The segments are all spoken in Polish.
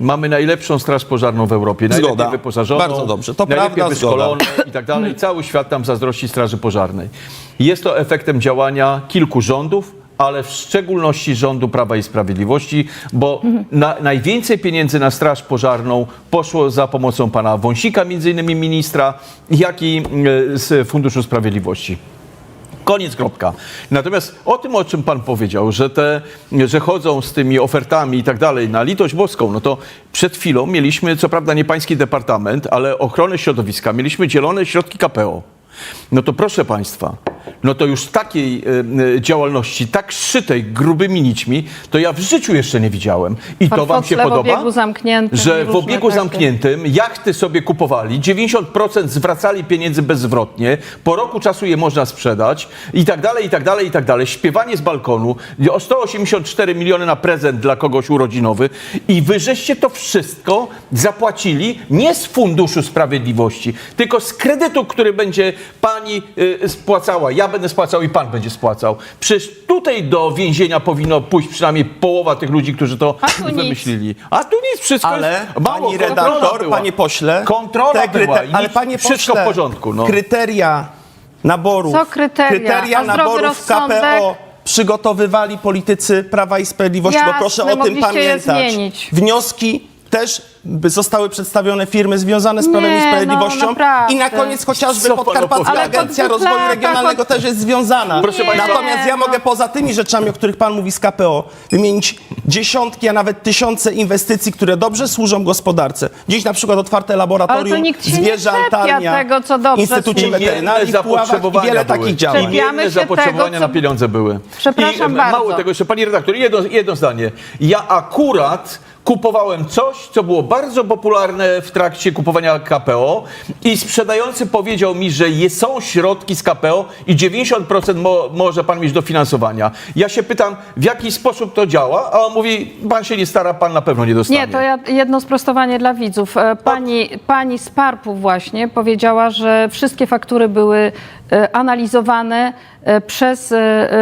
Mamy najlepszą straż pożarną w Europie, najlepiej Zgoda. wyposażoną, Bardzo dobrze. To najlepiej prawda, wyszkolone i tak dalej. Cały świat tam zazdrości straży pożarnej. Jest to efektem działania kilku rządów, ale w szczególności rządu Prawa i Sprawiedliwości, bo na, najwięcej pieniędzy na straż pożarną poszło za pomocą pana Wąsika, między innymi ministra, jak i e, z Funduszu Sprawiedliwości. Koniec, kropka. Natomiast o tym, o czym pan powiedział, że, te, że chodzą z tymi ofertami i tak dalej na litość boską, no to przed chwilą mieliśmy, co prawda nie pański departament, ale ochronę środowiska, mieliśmy dzielone środki KPO. No to proszę państwa, no to już takiej e, e, działalności, tak szytej grubymi nićmi, to ja w życiu jeszcze nie widziałem. I to wam się Portfocle w podoba? obiegu zamkniętym Że w różne obiegu takie. zamkniętym jachty sobie kupowali, 90% zwracali pieniędzy bezzwrotnie, po roku czasu je można sprzedać i tak dalej, i tak dalej, i tak dalej. Śpiewanie z balkonu, o 184 miliony na prezent dla kogoś urodzinowy i wy żeście to wszystko zapłacili nie z Funduszu Sprawiedliwości, tylko z kredytu, który będzie pani y, spłacała, ja będę spłacał i pan będzie spłacał. Przecież tutaj do więzienia powinno pójść przynajmniej połowa tych ludzi, którzy to A tu nic. wymyślili. A tu nic, wszystko Ale jest... Mało, pani kontrola redaktor, była. panie pośle, Kontrola te była i ale nic, panie wszystko pośle, w porządku. No. kryteria naborów, Co kryteria? A zdrowy naborów rozsądek? KPO przygotowywali politycy Prawa i Sprawiedliwości, bo Jasne, proszę o tym mogliście je pamiętać. zmienić. Wnioski też by zostały przedstawione firmy związane z Prawem Nie, i no, Sprawiedliwością naprawdę. i na koniec chociażby Co pan Podkarpacka opowiada? Ale po Agencja Rozwoju Regionalnego też jest związana. Proszę państwa- Natomiast ja mogę poza tymi rzeczami, o których pan mówi z KPO, wymienić dziesiątki, a nawet tysiące inwestycji, które dobrze służą gospodarce. Dziś na przykład otwarte laboratorium, Ale to nikt się nie zwierzętarnia, czepia tego, co dobrze Instytucie służy. Weterynarii w Puławach i wiele takich działań. Czepiamy Inne się zapotrzebowania tego, co- na pieniądze były. Przepraszam I, e, bardzo. Mało tego, jeszcze pani redaktor, jedno, jedno zdanie. Ja akurat kupowałem coś, co było bardzo popularne w trakcie kupowania KPO i sprzedający powiedział mi, że są środki z KPO i 90% mo, może pan mieć dofinansowania. Ja się pytam, w jaki sposób to działa, a on mówi, pan się nie stara, pan na pewno nie dostanie. Nie, to ja, jedno sprostowanie dla widzów. E, Pani, pani z Parpu właśnie powiedziała, że wszystkie faktury były analizowane e, przez e,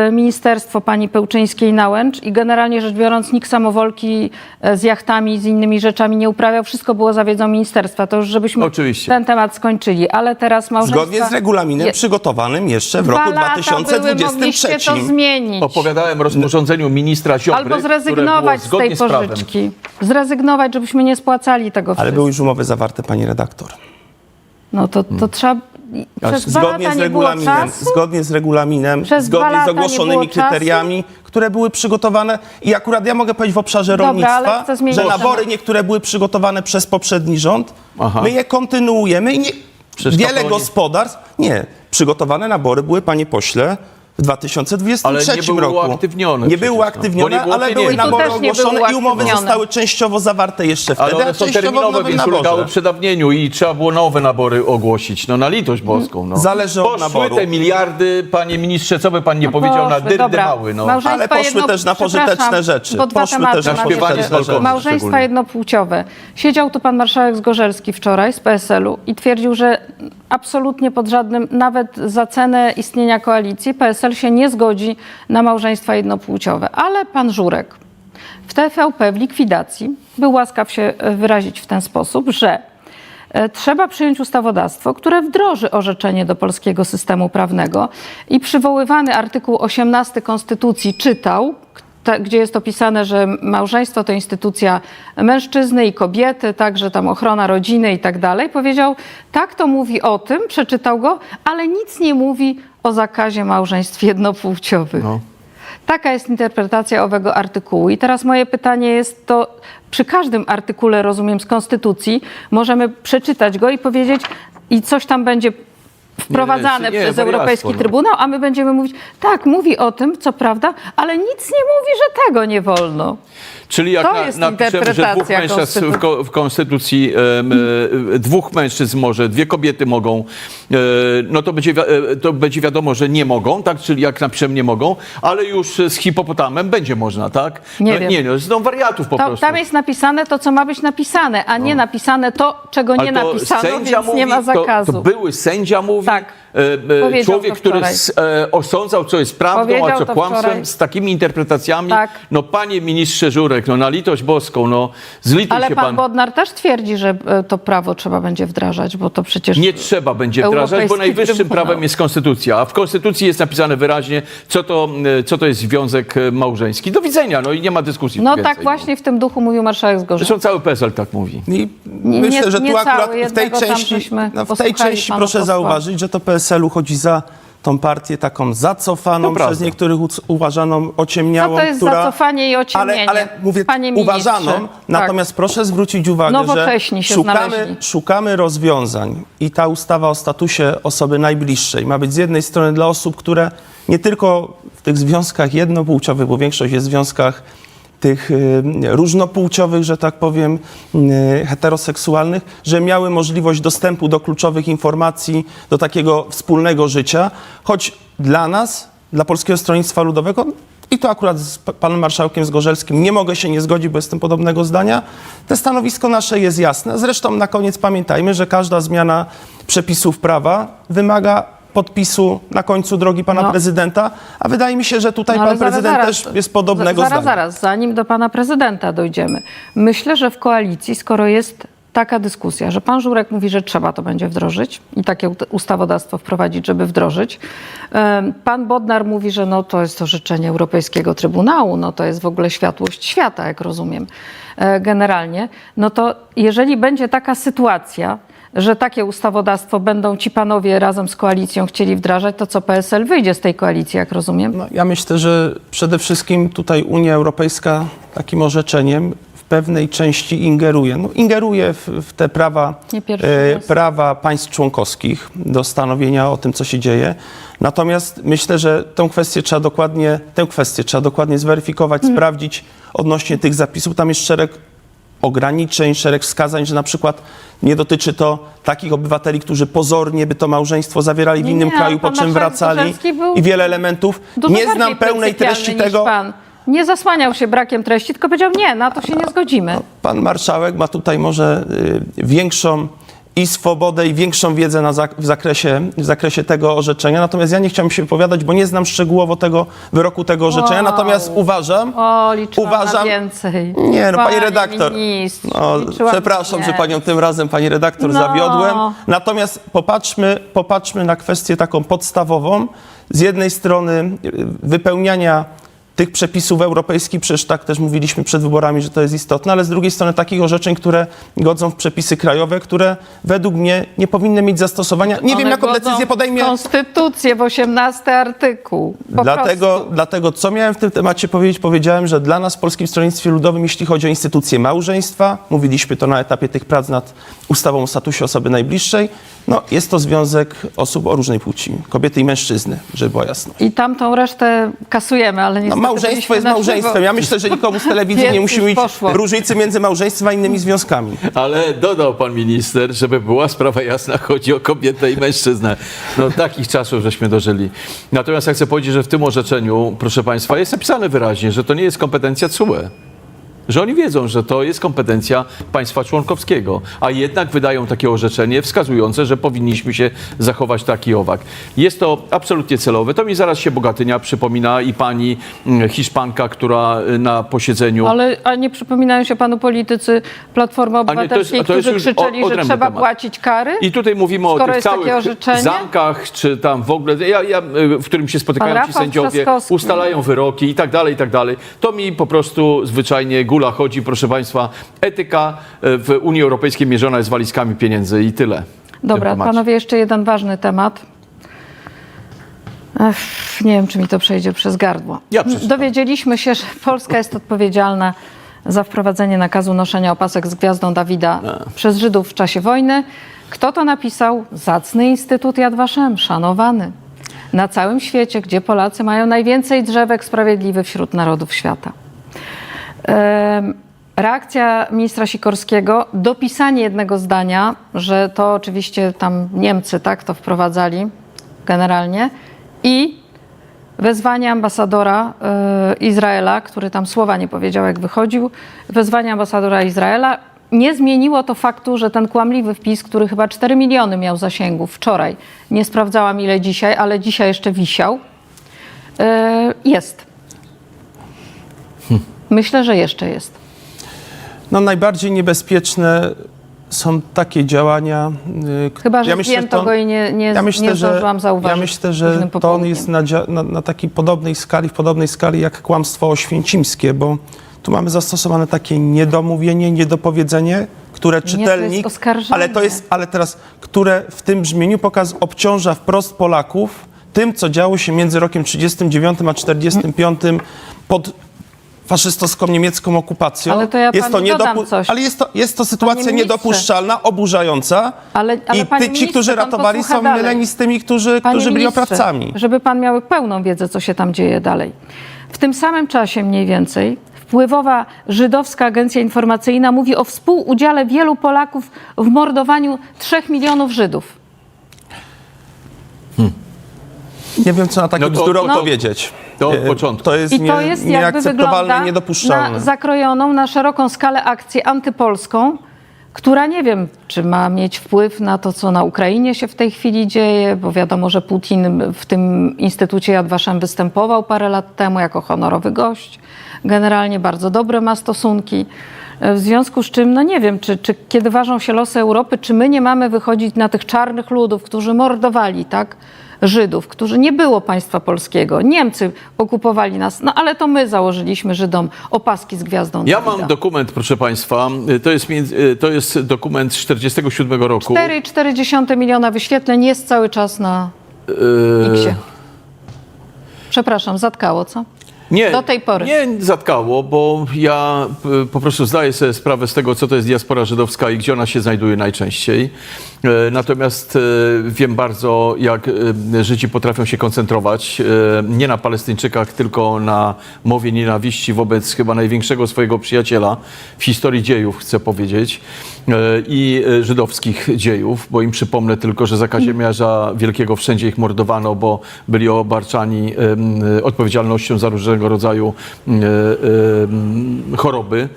e, Ministerstwo pani Pełczyńskiej-Nałęcz i generalnie rzecz biorąc nikt samowolki e, z jachtami, z innymi rzeczami nie uprawiał. Wszystko było za wiedzą ministerstwa. To już żebyśmy Oczywiście. ten temat skończyli. Ale teraz małżeństwa... Zgodnie z regulaminem Je- przygotowanym jeszcze w Dwa roku lata były, 2023. mogliście to zmienić. Opowiadałem o rozporządzeniu ministra Ziobry, Albo zrezygnować z tej z pożyczki. Zrezygnować, żebyśmy nie spłacali tego Ale wszystkiego. były już umowy zawarte, pani redaktor. No to, to trzeba. Przez Zgodnie z zgodnie z regulaminem, Przez zgodnie z ogłoszonymi kryteriami, które były przygotowane i akurat ja mogę powiedzieć w obszarze Dobra, rolnictwa, że nabory niektóre były przygotowane przez poprzedni rząd, Aha. my je kontynuujemy i nie, wiele gospodarstw, nie, przygotowane nabory były, panie pośle, w 2023 Ale nie były roku. uaktywnione Nie były no. uaktywnione, nie było ale były nabory ogłoszone i umowy zostały częściowo zawarte jeszcze wtedy, Ale one są terminowe, więc ulegały przedawnieniu i trzeba było nowe nabory ogłosić. No na litość boską. No. Zależy od Poszły naboru. te miliardy, panie ministrze, co by pan nie powiedział, na Poszły, dyrdy dobra. mały. No. Ale poszły jedno- też na pożyteczne rzeczy. Bo Poszły tematy też na balkonu Małżeństwa jednopłciowe. Siedział tu pan marszałek Zgorzelski wczoraj z PSL-u i twierdził, że absolutnie pod żadnym, nawet za cenę istnienia koalicji, PSL się nie zgodzi na małżeństwa jednopłciowe. Ale pan Żurek w TVP w likwidacji był łaskaw się wyrazić w ten sposób, że e, trzeba przyjąć ustawodawstwo, które wdroży orzeczenie do polskiego systemu prawnego i przywoływany artykuł 18 Konstytucji czytał, ta, gdzie jest opisane, że małżeństwo to instytucja mężczyzny i kobiety, także tam ochrona rodziny i tak dalej. Powiedział, tak to mówi o tym, przeczytał go, ale nic nie mówi o zakazie małżeństw jednopłciowych. No. Taka jest interpretacja owego artykułu. I teraz moje pytanie jest to, przy każdym artykule, rozumiem, z Konstytucji, możemy przeczytać go i powiedzieć, i coś tam będzie wprowadzane Nie, nie, przez wariactwo, Europejski no. Trybunał, a my będziemy mówić, tak, mówi o tym, co prawda, ale nic nie mówi, że tego nie wolno. Czyli jak To na, jest napiszemy, że dwóch interpretacja mężczyzn w, ko- w Konstytucji em, e, dwóch mężczyzn może, dwie kobiety mogą, e, no to będzie, wi- e, to będzie wiadomo, że nie mogą, tak? Czyli jak napiszemy nie mogą, ale już z hipopotamem będzie można, tak? Nie no, wiem. Nie, no, są wariatów po To, prostu. tam jest napisane to, co ma być napisane, a nie napisane to, czego nie Ale to napisano, sędzia więc nie ma mówi, to- zakazu. To, były sędzia mówi, Tak. E, e, Powiedział człowiek, który s- e, osądzał, co jest prawdą, a Powiedział co to kłamstwem, wczoraj. z takimi interpretacjami. Tak. No panie ministrze Żurek, no na litość boską, no zlituj Ale się pan pan. Bodnar też twierdzi, że to prawo trzeba będzie wdrażać, bo to przecież... Nie trzeba będzie wdrażać, bo najwyższym Trybunał. prawem jest konstytucja, a w konstytucji jest napisane wyraźnie, co to, co to jest związek małżeński. Do widzenia, no i nie ma dyskusji. No więcej, tak właśnie w tym duchu mówił marszałek Zgorzelski. Zresztą cały PSL tak mówi. I myślę, nie- że tu akurat w tej części, no, w tej części proszę posła. zauważyć, że to PSL-u chodzi za tą partię taką zacofaną, To przez prawda. niektórych uważaną ociemniałą, Co to jest która... zacofanie i ociemnienie? Ale, ale mówię Panie ministrze, uważaną, tak. natomiast proszę zwrócić uwagę, Nowocześni że się szukamy, znaleźli. szukamy rozwiązań i ta ustawa o statusie osoby najbliższej ma być z jednej strony dla osób, które nie tylko w tych związkach jednopłciowych, bo większość jest w związkach tych y, różnopłciowych, że tak powiem, y, heteroseksualnych, że miały możliwość dostępu do kluczowych informacji, do takiego wspólnego życia, choć dla nas, dla Polskiego Stronnictwa Ludowego, i to akurat z panem marszałkiem Zgorzelskim nie mogę się nie zgodzić, bo jestem podobnego zdania, te stanowisko nasze jest jasne. Zresztą na koniec pamiętajmy, że każda zmiana przepisów prawa wymaga podpisu na końcu drogi pana No. prezydenta, a wydaje mi się, że tutaj No, ale pan prezydent zaraz, też jest podobnego zaraz, zdania. Zaraz, zanim do pana prezydenta dojdziemy. Myślę, że w koalicji, skoro jest taka dyskusja, że pan Żurek mówi, że trzeba to będzie wdrożyć i takie ut- ustawodawstwo wprowadzić, żeby wdrożyć. Em, Pan Bodnar mówi, że no to jest to życzenie Europejskiego Trybunału, no to jest w ogóle światłość świata, jak rozumiem e, generalnie. No to jeżeli będzie taka sytuacja, że takie ustawodawstwo będą ci panowie razem z koalicją chcieli wdrażać, to co PSL wyjdzie z tej koalicji, jak rozumiem? No, ja myślę, że przede wszystkim tutaj Unia Europejska takim orzeczeniem w pewnej części ingeruje. No, ingeruje w, w te prawa, e, prawa państw członkowskich do stanowienia o tym, co się dzieje. Natomiast myślę, że tę kwestię trzeba dokładnie, tę kwestię trzeba dokładnie zweryfikować, Mm. sprawdzić odnośnie tych zapisów. Tam jest szereg ograniczeń, szereg wskazań, że na przykład nie dotyczy to takich obywateli, którzy pozornie by to małżeństwo zawierali w Nie, innym nie, kraju, po czym wracali i wiele elementów. Nie znam pełnej treści tego. Pan. Nie zasłaniał się brakiem treści, tylko powiedział nie, na to się nie zgodzimy. Pan marszałek ma tutaj może y, większą i swobodę, i większą wiedzę na zak- w, zakresie, w zakresie tego orzeczenia. Natomiast ja nie chciałem się wypowiadać, bo nie znam szczegółowo tego wyroku tego orzeczenia. Wow. Natomiast uważam, O, uważam, na więcej. Nie, no pani redaktor. No, przepraszam, na że panią tym razem, pani redaktor, No. zawiodłem. Natomiast popatrzmy, popatrzmy na kwestię taką podstawową. Z jednej strony y, wypełniania tych przepisów europejskich, przecież tak też mówiliśmy przed wyborami, że to jest istotne, ale z drugiej strony takich orzeczeń, które godzą w przepisy krajowe, które według mnie nie powinny mieć zastosowania. Nie wiem, One jaką godzą decyzję podejmie Konstytucję w 18 artykuł. Po Dlatego, prostu. dlatego, co miałem w tym temacie powiedzieć, powiedziałem, że dla nas w Polskim Stronnictwie Ludowym, jeśli chodzi o instytucję małżeństwa, mówiliśmy to na etapie tych prac nad ustawą o statusie osoby najbliższej, no jest to związek osób o różnej płci, kobiety i mężczyzny, żeby była jasność. I tamtą resztę kasujemy, ale No, niestety małżeństwo jest małżeństwem. Ja myślę, że nikomu z telewizji nie musi mieć poszło. różnicy między małżeństwem a innymi związkami. Ale dodał pan minister, żeby była sprawa jasna, chodzi o kobietę i mężczyznę. No takich czasów żeśmy dożyli. Natomiast ja chcę powiedzieć, że w tym orzeczeniu, proszę państwa, jest napisane wyraźnie, że to nie jest kompetencja CUE. Że oni wiedzą, że to jest kompetencja państwa członkowskiego, a jednak wydają takie orzeczenie wskazujące, że powinniśmy się zachować tak i owak. Jest to absolutnie celowe. To mi zaraz się Bogatynia przypomina i pani mm, Hiszpanka, która y, na posiedzeniu... Ale a nie przypominają się panu politycy Platformy to jest- Obywatelskiej, to jest którzy już krzyczeli, o- że trzeba temat. płacić kary? I tutaj mówimy o tych całych zamkach, czy tam w ogóle, ja, ja, y, w którym się spotykają ci sędziowie, ustalają wyroki i tak dalej, i tak dalej. To mi po prostu zwyczajnie chodzi, proszę Państwa. Etyka y, w Unii Europejskiej mierzona jest walizkami pieniędzy i tyle. Dobra, panowie, jeszcze jeden ważny temat. Ech, nie wiem, czy mi to przejdzie przez gardło. Ja. Dowiedzieliśmy się, że Polska jest odpowiedzialna za wprowadzenie nakazu noszenia opasek z gwiazdą Dawida przez Żydów w czasie wojny. Kto to napisał? Zacny Instytut Yad Vashem, szanowany. Na całym świecie, gdzie Polacy mają najwięcej drzewek sprawiedliwych wśród narodów świata. Reakcja ministra Sikorskiego, dopisanie jednego zdania, że to oczywiście tam Niemcy tak to wprowadzali generalnie i wezwanie ambasadora e, Izraela, który tam słowa nie powiedział jak wychodził, wezwanie ambasadora Izraela. Nie zmieniło to faktu, że ten kłamliwy wpis, który chyba 4 miliony miał zasięgów wczoraj, nie sprawdzałam ile dzisiaj, ale dzisiaj jeszcze wisiał, e, jest. Myślę, że jeszcze jest. No, najbardziej niebezpieczne są takie działania. y, Chyba, że ja myślę, to- go i nie, nie, ja myślę, nie zdążyłam zauważyć. Ja myślę, że to on jest na, na, na takiej podobnej skali, w podobnej skali jak kłamstwo oświęcimskie, bo tu mamy zastosowane takie niedomówienie, niedopowiedzenie, które to jest czytelnik, oskarżenie. ale to jest, ale teraz, które w tym brzmieniu pokaz obciąża wprost Polaków tym, co działo się między rokiem 39 a 45 pod faszystowską niemiecką okupacją. Ale to ja jest to panu dodam coś. Ale jest to, jest to sytuacja ministrze. niedopuszczalna, oburzająca. Ale- ale I panie ty, ci, ministrze, którzy pan ratowali, posłucha są dalej. myleni z tymi, którzy, Panie którzy byli ministrze, oprawcami. Żeby pan miał pełną wiedzę, co się tam dzieje dalej. W tym samym czasie mniej więcej wpływowa żydowska agencja informacyjna mówi o współudziale wielu Polaków w mordowaniu 3 milionów Żydów. Nie wiem, co na taką No to- bzdurę no- odpowiedzieć. To od E, początku. To jest, I nie, to jest jakby nieakceptowalne, niedopuszczalne. na zakrojoną na szeroką skalę akcję antypolską, która nie wiem, czy ma mieć wpływ na to, co na Ukrainie się w tej chwili dzieje, bo wiadomo, że Putin w tym Instytucie Yad Vashem występował parę lat temu jako honorowy gość. Generalnie bardzo dobre ma stosunki. W związku z czym, no nie wiem, czy, czy kiedy ważą się losy Europy, czy my nie mamy wychodzić na tych czarnych ludów, którzy mordowali, tak? Żydów, którzy nie było państwa polskiego. Niemcy okupowali nas, no ale to my założyliśmy Żydom opaski z gwiazdą Ja Dawida. mam dokument, proszę Państwa. To jest, to jest dokument z 47 roku. 4,4 miliona wyświetleń jest cały czas na Yy, X-ie. Przepraszam, zatkało, co? Nie, Do tej pory. Nie zatkało, bo ja y, po prostu zdaję sobie sprawę z tego, co to jest diaspora żydowska i gdzie ona się znajduje najczęściej. E, Natomiast e, wiem bardzo, jak e, Żydzi potrafią się koncentrować nie na Palestyńczykach, tylko na mowie nienawiści wobec chyba największego swojego przyjaciela w historii dziejów, chcę powiedzieć, i żydowskich dziejów, bo im przypomnę tylko, że za Kazimierza Wielkiego wszędzie ich mordowano, bo byli obarczani odpowiedzialnością za różnego rodzaju choroby,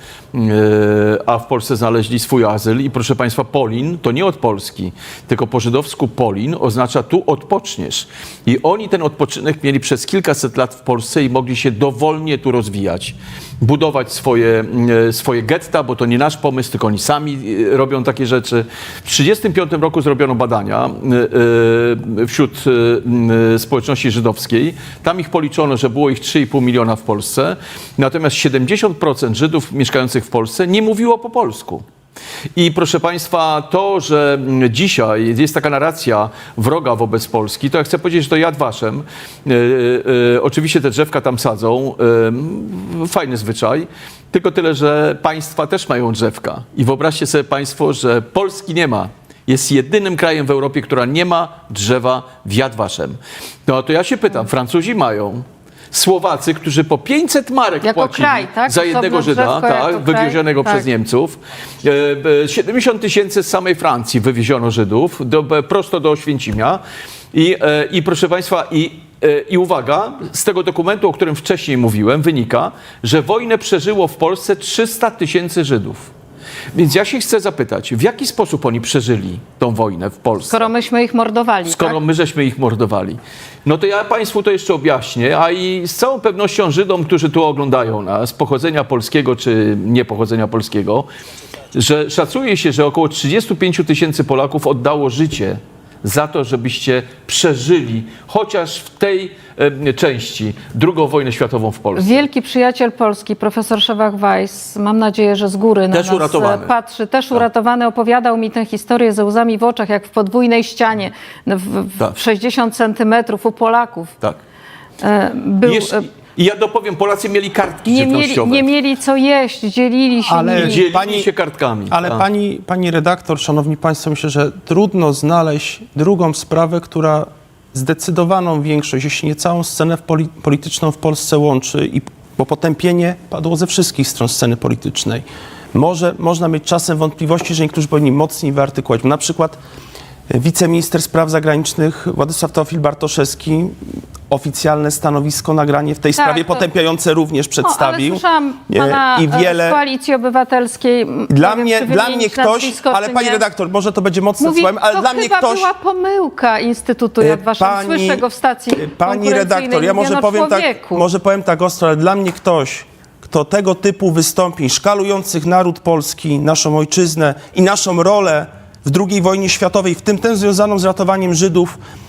a w Polsce znaleźli swój azyl. I proszę Państwa, Polin to nie od Polski, tylko po żydowsku Polin oznacza tu odpoczniesz. I oni ten odpoczynek mieli przez kilkaset lat w Polsce i mogli się dowolnie tu rozwijać, budować swoje, e, swoje getta, bo to nie nasz pomysł, tylko oni sami e, robią takie rzeczy. W 1935 roku zrobiono badania e, wśród społeczności żydowskiej. Tam ich policzono, że było ich 3,5 miliona w Polsce, natomiast 70% Żydów mieszkających w Polsce nie mówiło po polsku. I proszę Państwa, to, że dzisiaj jest taka narracja wroga wobec Polski, to ja chcę powiedzieć, że to Yad Vashem. E, e, oczywiście te drzewka tam sadzą, e, fajny zwyczaj, tylko tyle, że państwa też mają drzewka. I wyobraźcie sobie Państwo, że Polski nie ma. Jest jedynym krajem w Europie, która nie ma drzewa w Yad Vashem. No to ja się pytam, Francuzi mają. Słowacy, którzy po 500 marek Jako płacili kraj, tak? za Osobno jednego Żyda, drzewko jako tak, kraj, wywiezionego tak. przez Niemców. E, e, 70 tysięcy z samej Francji wywieziono Żydów do, prosto do Oświęcimia. I, e, I proszę Państwa, i, e, i uwaga, z tego dokumentu, o którym wcześniej mówiłem, wynika, że wojnę przeżyło w Polsce 300 tysięcy Żydów. Więc ja się chcę zapytać, w jaki sposób oni przeżyli tą wojnę w Polsce? Skoro myśmy ich mordowali, Skoro tak? my żeśmy ich mordowali. No to ja Państwu to jeszcze objaśnię, a i z całą pewnością Żydom, którzy tu oglądają nas, pochodzenia polskiego czy nie pochodzenia polskiego, że szacuje się, że około 35 tysięcy Polaków oddało życie za to, żebyście przeżyli chociaż w tej e, części drugą wojnę światową w Polsce. Wielki przyjaciel Polski, profesor Szewach Weiss, mam nadzieję, że z góry na Też nas uratowany. e, patrzy, też uratowany, opowiadał mi tę historię ze łzami w oczach, jak w podwójnej ścianie, w, w, Tak. w 60 centymetrów u Polaków. Tak. E, Był, I, jeszcze, e, I ja dopowiem, Polacy mieli kartki nie, mieli, żywnościowe. nie mieli co jeść, dzielili się Ale- nimi. Dzielili Pani- się kartkami. Ale Tak. pani, pani redaktor, szanowni państwo, myślę, że trudno znaleźć drugą sprawę, która zdecydowaną większość, jeśli nie całą scenę w poli- polityczną w Polsce łączy, i, bo potępienie padło ze wszystkich stron sceny politycznej. Może, można mieć czasem wątpliwości, że niektórzy powinni mocniej wyartykułować. Bo na przykład e, wiceminister spraw zagranicznych Władysław Teofil Bartoszewski oficjalne stanowisko, nagranie w tej Tak, sprawie to- potępiające również O, ale przedstawił. słyszałam E, pana I wiele... z Koalicji Obywatelskiej. Dla nie mnie, dla mnie ktoś, ale pani nie. redaktor, może to będzie mocne Mówi, słowem, ale to dla mnie chyba ktoś... była pomyłka Instytutu Yad E, Vashem. Słyszę go w stacji e, Pani konkurencyjnej, redaktor, ja może powiem, tak, człowieku. może powiem tak ostro, ale dla mnie ktoś, kto tego typu wystąpień szkalujących naród polski, naszą ojczyznę i naszą rolę w II wojnie światowej, w tym tę związaną z ratowaniem Żydów, e,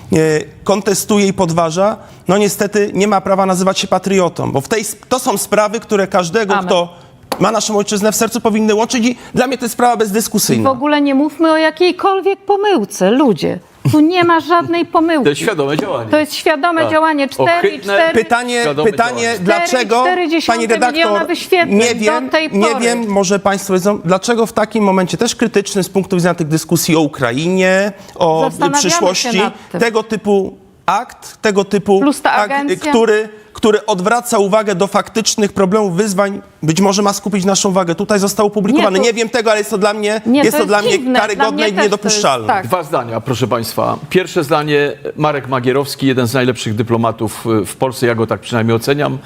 kontestuje i podważa, no niestety nie ma prawa nazywać się patriotą, bo w tej, to są sprawy, które każdego, Amen. kto ma naszą ojczyznę w sercu, powinny łączyć i dla mnie to jest sprawa W bezdyskusyjna. ogóle nie mówmy o jakiejkolwiek pomyłce, ludzie. Tu nie ma żadnej pomyłki. To jest świadome działanie. To jest świadome Tak. działanie. 4 Ohydne cztery Pytanie, Świadome pytanie działanie. dlaczego, 4,4 pani miliona redaktor, wyświetleń nie do wiem, tej nie pory. wiem, może państwo wiedzą, dlaczego w takim momencie, też krytyczny z punktu widzenia tych dyskusji o Ukrainie, o Zastanawiamy się przyszłości, nad tym. tego typu akt, tego typu Plus ta akt, agencja. który, który odwraca uwagę do faktycznych problemów, wyzwań, być może ma skupić naszą uwagę. Tutaj został opublikowany. Nie, Nie, to- wiem tego, ale jest to dla mnie, Nie, jest to, dla mnie dziwne. karygodne Dla mnie i też to niedopuszczalne. jest- tak. Dwa zdania, proszę Państwa. Pierwsze zdanie, Marek Magierowski, jeden z najlepszych dyplomatów y, w Polsce, ja go tak przynajmniej oceniam,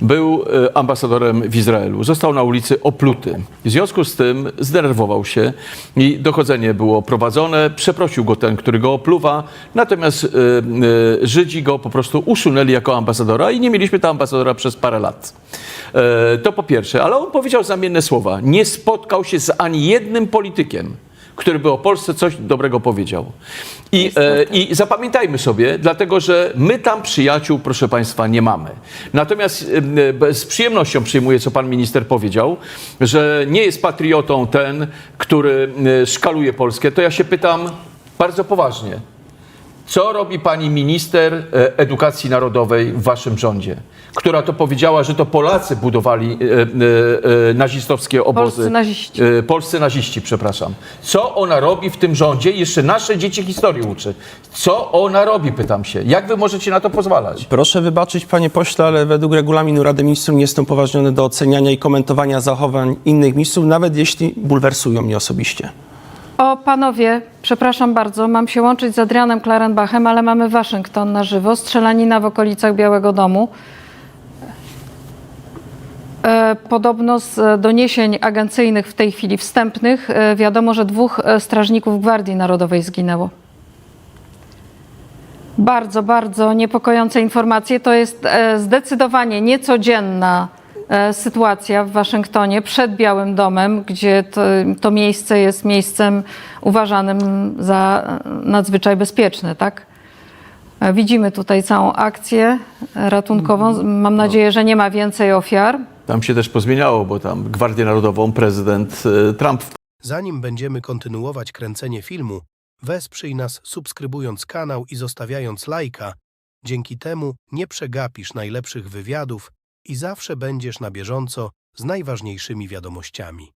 był y, ambasadorem w Izraelu. Został na ulicy opluty. W związku z tym zdenerwował się i dochodzenie było prowadzone. Przeprosił go ten, który go opluwa, natomiast y, y, Żydzi go po prostu usunęli jako ambasadora i nie mieliśmy tam ambasadora przez parę lat. E, To po pierwsze, ale on powiedział zamienne słowa. Nie spotkał się z ani jednym politykiem, który by o Polsce coś dobrego powiedział. I, e, I zapamiętajmy sobie, dlatego że my tam przyjaciół, proszę Państwa, nie mamy. Natomiast e, z przyjemnością przyjmuję, co pan minister powiedział, że nie jest patriotą ten, który e, szkaluje Polskę. To ja się pytam bardzo poważnie. Co robi pani minister e, edukacji narodowej w waszym rządzie? Która to powiedziała, że to Polacy budowali e, e, e, nazistowskie obozy. Polscy naziści. E, polscy naziści, przepraszam. Co ona robi w tym rządzie? Jeszcze nasze dzieci historii uczy. Co ona robi, pytam się. Jak wy możecie na to pozwalać? Proszę wybaczyć, panie pośle, ale według regulaminu Rady Ministrów nie jestem upoważniony do oceniania i komentowania zachowań innych ministrów, nawet jeśli bulwersują mnie osobiście. O, panowie, przepraszam bardzo, mam się łączyć z Adrianem Klarenbachem, ale mamy Waszyngton na żywo, strzelanina w okolicach Białego Domu. E, Podobno z doniesień agencyjnych w tej chwili wstępnych e, wiadomo, że dwóch e, strażników Gwardii Narodowej zginęło. Bardzo, bardzo niepokojące informacje. To jest zdecydowanie niecodzienna sytuacja w Waszyngtonie przed Białym Domem, gdzie to, to miejsce jest miejscem uważanym za e, nadzwyczaj bezpieczne, tak? E, Widzimy tutaj całą akcję ratunkową. Mam nadzieję, że nie ma więcej ofiar. Tam się też pozmieniało, bo tam Gwardię Narodową prezydent e, Trump Zanim będziemy kontynuować kręcenie filmu, wesprzyj nas subskrybując kanał i zostawiając lajka. Dzięki temu nie przegapisz najlepszych wywiadów i zawsze będziesz na bieżąco z najważniejszymi wiadomościami.